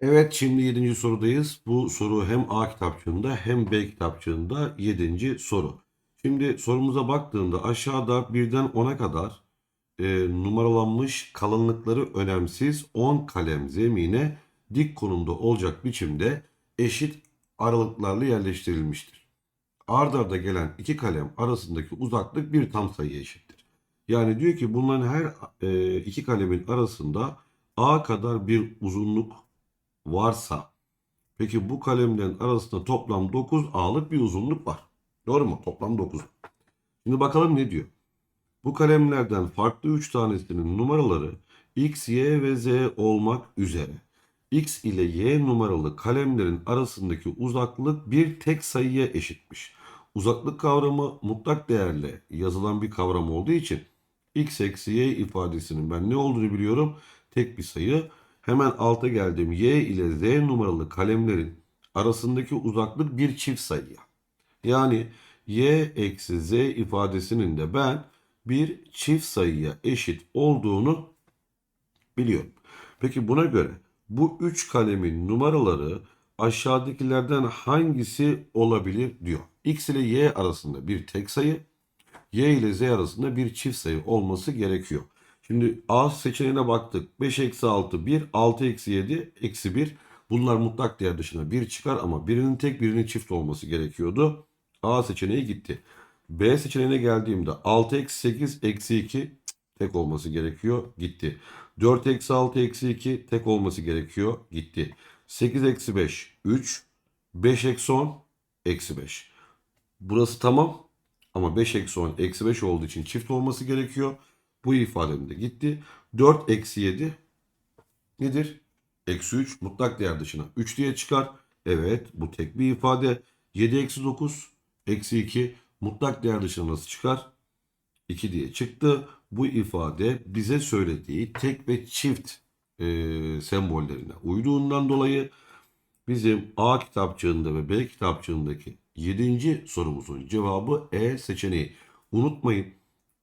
Evet şimdi 7. sorudayız. Bu soru hem A kitapçığında hem B kitapçığında 7. soru. Şimdi sorumuza baktığında aşağıda birden 10'a kadar e, numaralanmış kalınlıkları önemsiz 10 kalem zemine dik konumda olacak biçimde eşit aralıklarla yerleştirilmiştir. Ard arda gelen iki kalem arasındaki uzaklık bir tam sayıya eşittir. Yani diyor ki bunların her e, iki kalemin arasında A kadar bir uzunluk varsa peki bu kalemlerin arasında toplam 9 A'lık bir uzunluk var. Doğru mu? Toplam 9. Şimdi bakalım ne diyor. Bu kalemlerden farklı 3 tanesinin numaraları X, Y ve Z olmak üzere X ile Y numaralı kalemlerin arasındaki uzaklık bir tek sayıya eşitmiş. Uzaklık kavramı mutlak değerle yazılan bir kavram olduğu için X eksi Y ifadesinin ben ne olduğunu biliyorum. Tek bir sayı. Hemen alta geldim. Y ile Z numaralı kalemlerin arasındaki uzaklık bir çift sayıya. Yani Y eksi Z ifadesinin de ben bir çift sayıya eşit olduğunu biliyorum. Peki buna göre bu üç kalemin numaraları aşağıdakilerden hangisi olabilir diyor. X ile Y arasında bir tek sayı, Y ile Z arasında bir çift sayı olması gerekiyor. Şimdi A seçeneğine baktık. 5 eksi 6 1, 6 eksi 7 eksi 1. Bunlar mutlak değer dışına 1 çıkar ama birinin tek birinin çift olması gerekiyordu. A seçeneği gitti. B seçeneğine geldiğimde 6 eksi 8 eksi 2 tek olması gerekiyor. Gitti. 4 eksi 6 eksi 2 tek olması gerekiyor. Gitti. 8 eksi 5 3. 5 eksi 10 eksi 5. Burası tamam. Ama 5 eksi 10 eksi 5 olduğu için çift olması gerekiyor. Bu ifadem de gitti. 4 eksi 7 nedir? Eksi 3 mutlak değer dışına 3 diye çıkar. Evet bu tek bir ifade. 7 eksi 9 eksi 2 mutlak değer dışına nasıl çıkar? 2 diye çıktı. Bu ifade bize söylediği tek ve çift e, sembollerine uyduğundan dolayı bizim A kitapçığında ve B kitapçığındaki 7. sorumuzun cevabı E seçeneği. Unutmayın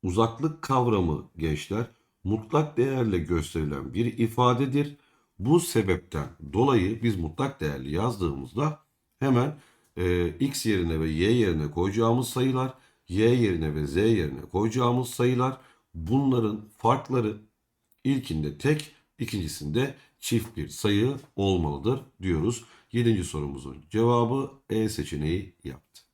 uzaklık kavramı gençler mutlak değerle gösterilen bir ifadedir. Bu sebepten dolayı biz mutlak değerli yazdığımızda hemen e, x yerine ve y yerine koyacağımız sayılar, y yerine ve z yerine koyacağımız sayılar bunların farkları ilkinde tek, ikincisinde çift bir sayı olmalıdır diyoruz. Yedinci sorumuzun cevabı E seçeneği yaptı.